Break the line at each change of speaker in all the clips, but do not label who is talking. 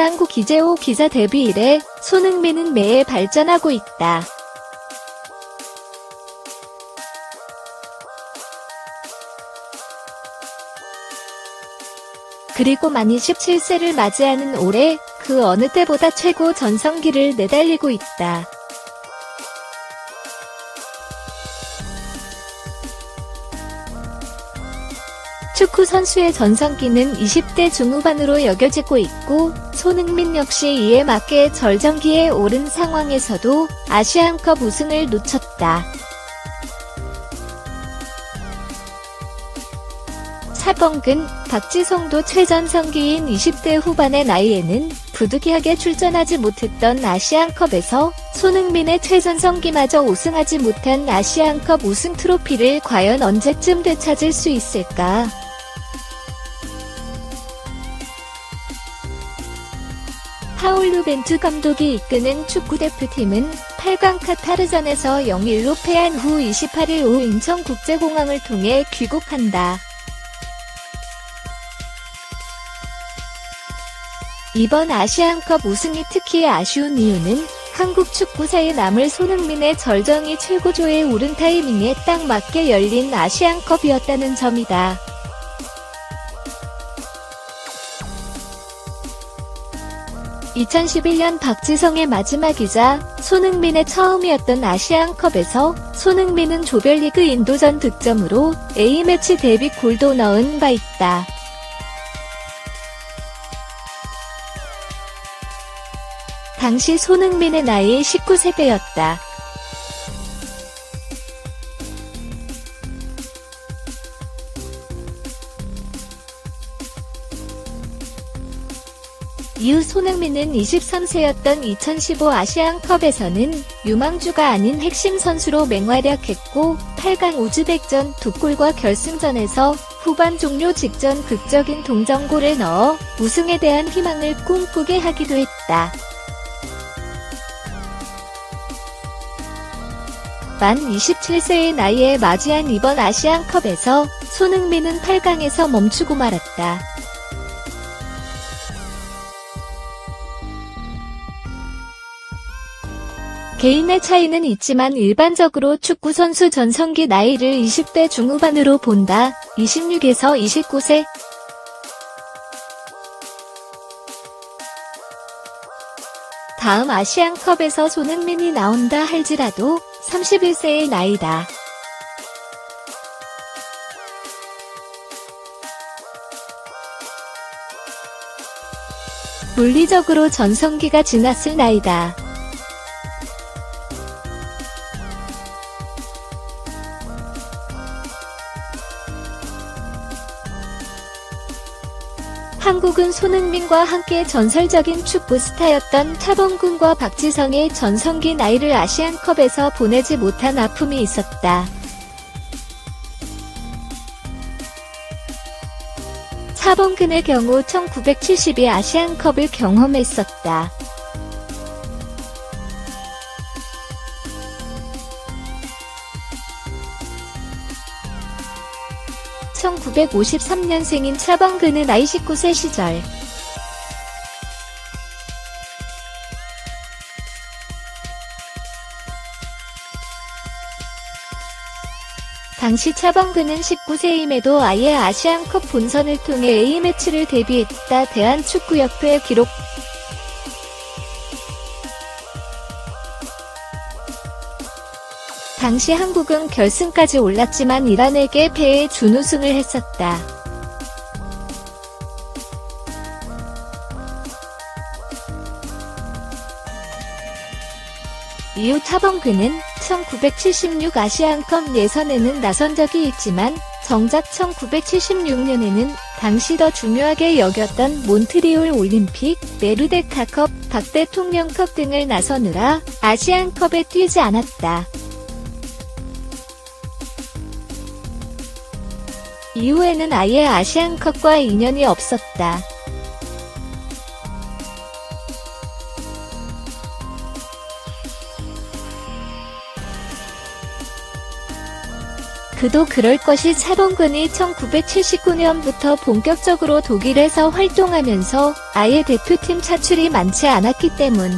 한국 기재호 기자 데뷔 이래 손흥민은 매해 발전하고 있다. 그리고 만 27세를 맞이하는 올해 그 어느 때보다 최고 전성기를 내달리고 있다. 축구 선수의 전성기는 20대 중후반으로 여겨지고 있고 손흥민 역시 이에 맞게 절정기에 오른 상황에서도 아시안컵 우승을 놓쳤다. 사범근, 박지성도 최전성기인 20대 후반의 나이에는 부득이하게 출전하지 못했던 아시안컵에서 손흥민의 최전성기마저 우승하지 못한 아시안컵 우승 트로피를 과연 언제쯤 되찾을 수 있을까? 파울루 벤투 감독이 이끄는 축구대표팀은 8강 카타르전에서 0-1로 패한 후 28일 오후 인천국제공항을 통해 귀국한다. 이번 아시안컵 우승이 특히 아쉬운 이유는 한국 축구사에 남을 손흥민의 절정이 최고조에 오른 타이밍에 딱 맞게 열린 아시안컵이었다는 점이다. (2011년) 박지성의 마지막이자 손흥민의 처음이었던 아시안컵에서 손흥민은 조별리그 인도전 득점으로 A매치 데뷔 골도 넣은 바 있다. 당시 손흥민의 나이 19세대였다. 이후 손흥민은 23세였던 2015 아시안컵에서는 유망주가 아닌 핵심 선수로 맹활약했고 8강 우즈벡전 두 골과 결승전에서 후반 종료 직전 극적인 동점골을 넣어 우승에 대한 희망을 꿈꾸게 하기도 했다. 만 27세의 나이에 맞이한 이번 아시안컵에서 손흥민은 8강에서 멈추고 말았다. 개인의 차이는 있지만 일반적으로 축구 선수 전성기 나이를 20대 중후반으로 본다. 26에서 29세. 다음 아시안컵에서 손흥민이 나온다 할지라도 31세의 나이다. 물리적으로 전성기가 지났을 나이다. 한국은 손흥민과 함께 전설적인 축구 스타였던 차범근과 박지성의 전성기 나이를 아시안컵에서 보내지 못한 아픔이 있었다. 차범근의 경우 1972 아시안컵을 경험했었다. (1953년생인) 차범근은 나이 19세 시절 당시 차범근은 19세임에도 아예 아시안컵 본선을 통해 A매치를 데뷔했다. 대한축구협회 기록 당시 한국은 결승까지 올랐지만 이란에게 패해 준우승을 했었다. 이후 차범근은 1976 아시안컵 예선에는 나선 적이 있지만 정작 1976년에는 당시 더 중요하게 여겼던 몬트리올 올림픽, 메르데카컵, 박 대통령컵 등을 나서느라 아시안컵에 뛰지 않았다. 이후에는 아예 아시안컵과 인연이 없었다. 그도 그럴 것이 차범근이 1979년부터 본격적으로 독일에서 활동하면서 아예 대표팀 차출이 많지 않았기 때문.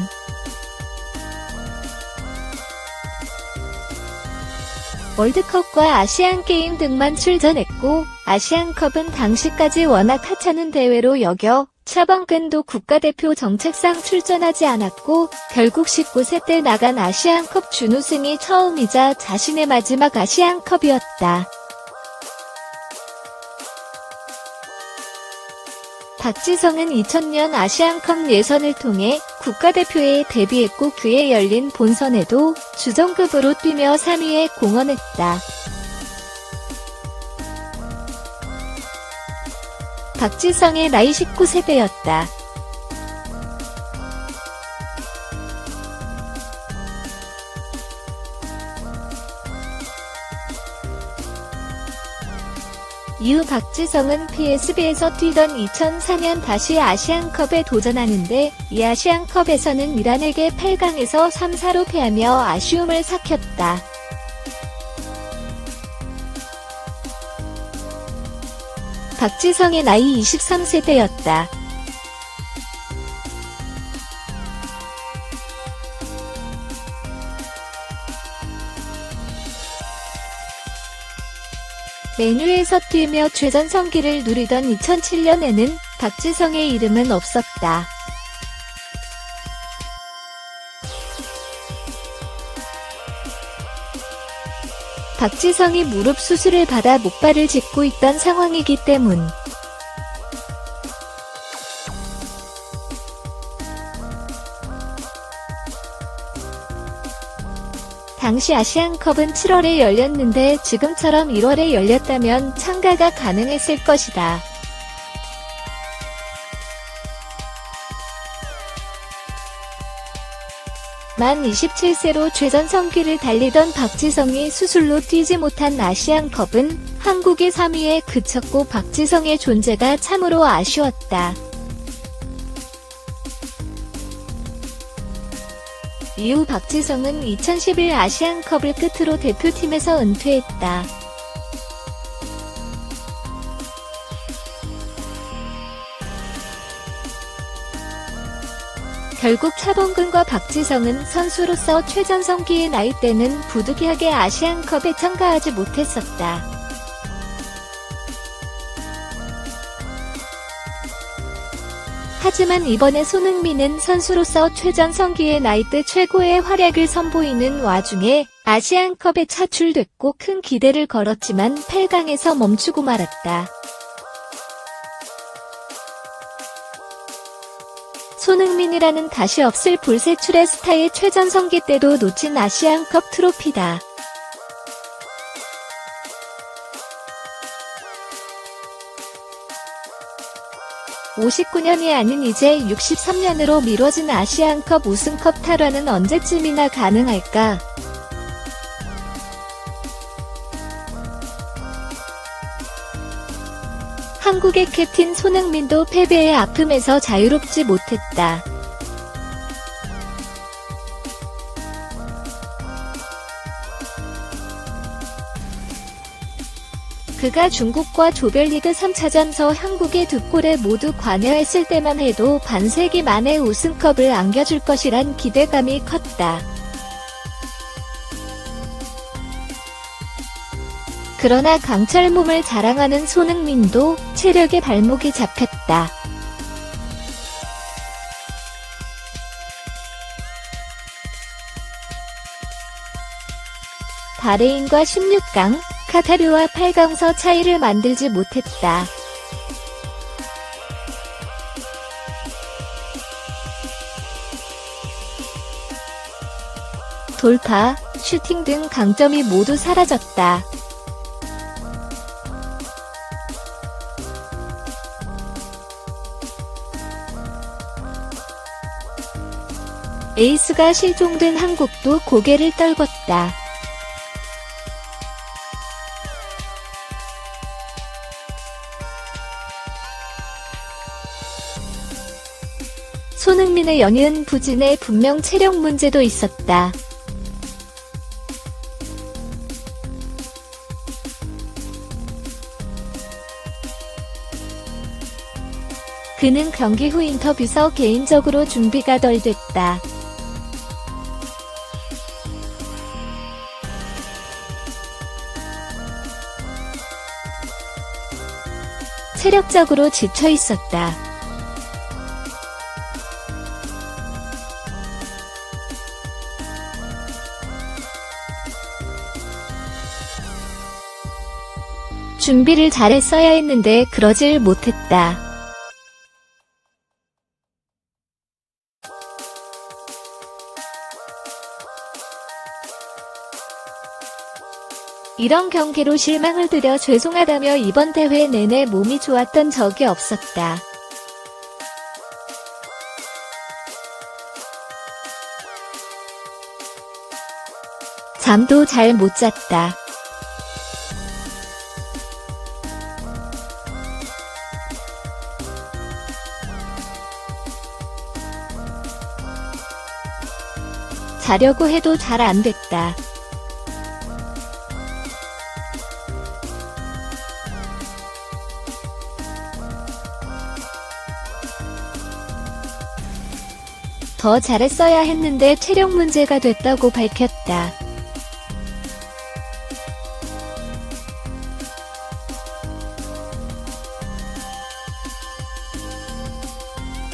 월드컵과 아시안게임 등만 출전했고 아시안컵은 당시까지 워낙 하찮은 대회로 여겨 차범근도 국가대표 정책상 출전하지 않았고 결국 19세 때 나간 아시안컵 준우승이 처음이자 자신의 마지막 아시안컵이었다. 박지성은 2000년 아시안컵 예선을 통해 국가대표에 데뷔했고 그에 열린 본선에도 주전급으로 뛰며 3위에 공헌했다. 박지성의 나이 19세대였다. 이후 박지성은 PSB에서 뛰던 2004년 다시 아시안컵에 도전하는데 이 아시안컵에서는 이란에게 8강에서 3-4로 패하며 아쉬움을 삭혔다. 박지성의 나이 23세대였다. 메뉴에서 뛰며 최전성기를 누리던 2007년에는 박지성의 이름은 없었다. 박지성이 무릎 수술을 받아 목발을 짚고 있던 상황이기 때문. 당시 아시안컵은 7월에 열렸는데 지금처럼 1월에 열렸다면 참가가 가능했을 것이다. 만 27세로 최전 성기를 달리던 박지성이 수술로 뛰지 못한 아시안컵은 한국의 3위에 그쳤고 박지성의 존재가 참으로 아쉬웠다. 이후 박지성은 2011 아시안컵을 끝으로 대표팀에서 은퇴했다. 결국 차범근과 박지성은 선수로서 최전성기의 나이 때는 부득이하게 아시안컵에 참가하지 못했었다. 하지만 이번에 손흥민은 선수로서 최전성기의 나이대 최고의 활약을 선보이는 와중에 아시안컵에 차출됐고 큰 기대를 걸었지만 8강에서 멈추고 말았다. 손흥민이라는 다시 없을 불세출의 스타의 최전성기 때도 놓친 아시안컵 트로피다. (59년이) 아닌 이제 (63년으로) 미뤄진 아시안컵 우승컵 탈환은 언제쯤이나 가능할까? 한국의 캡틴 손흥민도 패배의 아픔에서 자유롭지 못했다. 그가 중국과 조별리그 3차전서 한국의 두 골에 모두 관여했을 때만 해도 반세기 만에 우승컵을 안겨줄 것이란 기대감이 컸다. 그러나 강철 몸을 자랑하는 손흥민도 체력의 발목이 잡혔다. 바레인과 16강, 카타르와 8강서 차이를 만들지 못했다. 돌파, 슈팅 등 강점이 모두 사라졌다. 에이스가 실종된 한국도 고개를 떨궜다. 손흥민의 연이은 부진에 분명 체력 문제도 있었다. 그는 경기 후 인터뷰에서 개인적으로 준비가 덜 됐다. 체력적으로 지쳐 있었다. 준비를 잘했어야 했는데 그러질 못했다. 이런 경기로 실망을 드려 죄송하다며 이번 대회 내내 몸이 좋았던 적이 없었다. 잠도 잘 못 잤다. 자려고 해도 잘 안 됐다. 더 잘했어야 했는데 체력 문제가 됐다고 밝혔다.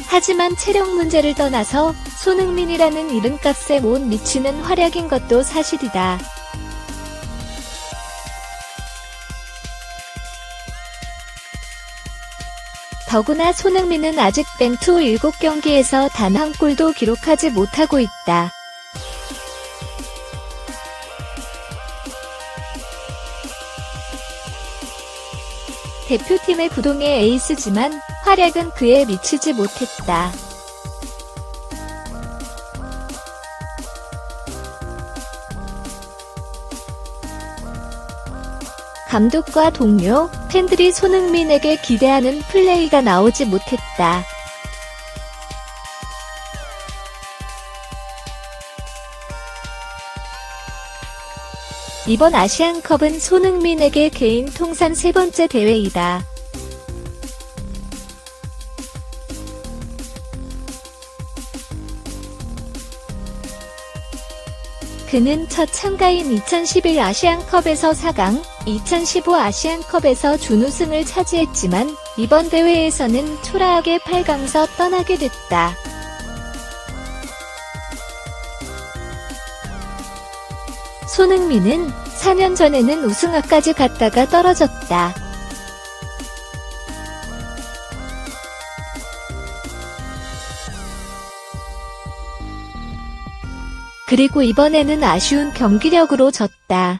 하지만 체력 문제를 떠나서 손흥민이라는 이름값에 못 미치는 활약인 것도 사실이다. 더구나 손흥민은 아직 뱅투 7경기에서 단 한 골도 기록하지 못하고 있다. 대표팀의 부동의 에이스지만 활약은 그에 미치지 못했다. 감독과 동료, 팬들이 손흥민에게 기대하는 플레이가 나오지 못했다. 이번 아시안컵은 손흥민에게 개인 통산 세 번째 대회이다. 그는 첫 참가인 2011 아시안컵에서 4강, 2015 아시안컵에서 준우승을 차지했지만 이번 대회에서는 초라하게 8강서 떠나게 됐다. 손흥민은 4년 전에는 우승화까지 갔다가 떨어졌다. 그리고 이번에는 아쉬운 경기력으로 졌다.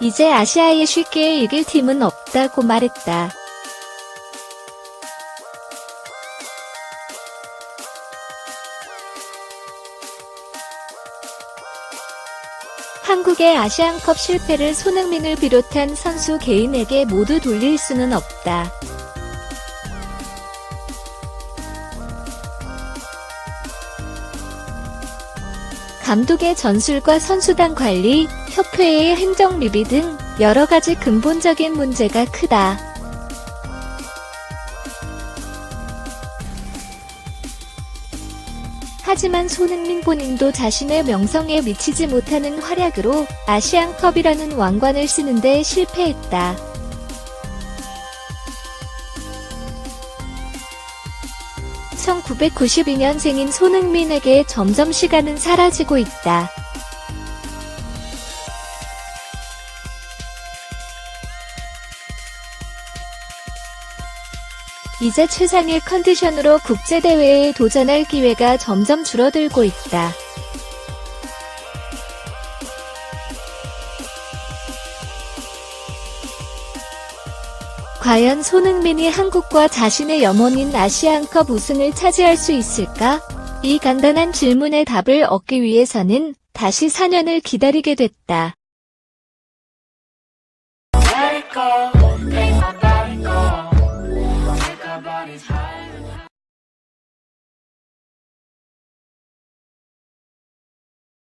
이제 아시아에 쉽게 이길 팀은 없다고 말했다. 한국의 아시안컵 실패를 손흥민을 비롯한 선수 개인에게 모두 돌릴 수는 없다. 감독의 전술과 선수단 관리, 협회의 행정 리비 등 여러 가지 근본적인 문제가 크다. 하지만 손흥민 본인도 자신의 명성에 미치지 못하는 활약으로 아시안컵이라는 왕관을 쓰는데 실패했다. (1992년생인) 손흥민에게 점점 시간은 사라지고 있다. 이제 최상의 컨디션으로 국제대회에 도전할 기회가 점점 줄어들고 있다. 과연 손흥민이 한국과 자신의 염원인 아시안컵 우승을 차지할 수 있을까? 이 간단한 질문의 답을 얻기 위해서는 다시 4년을 기다리게 됐다.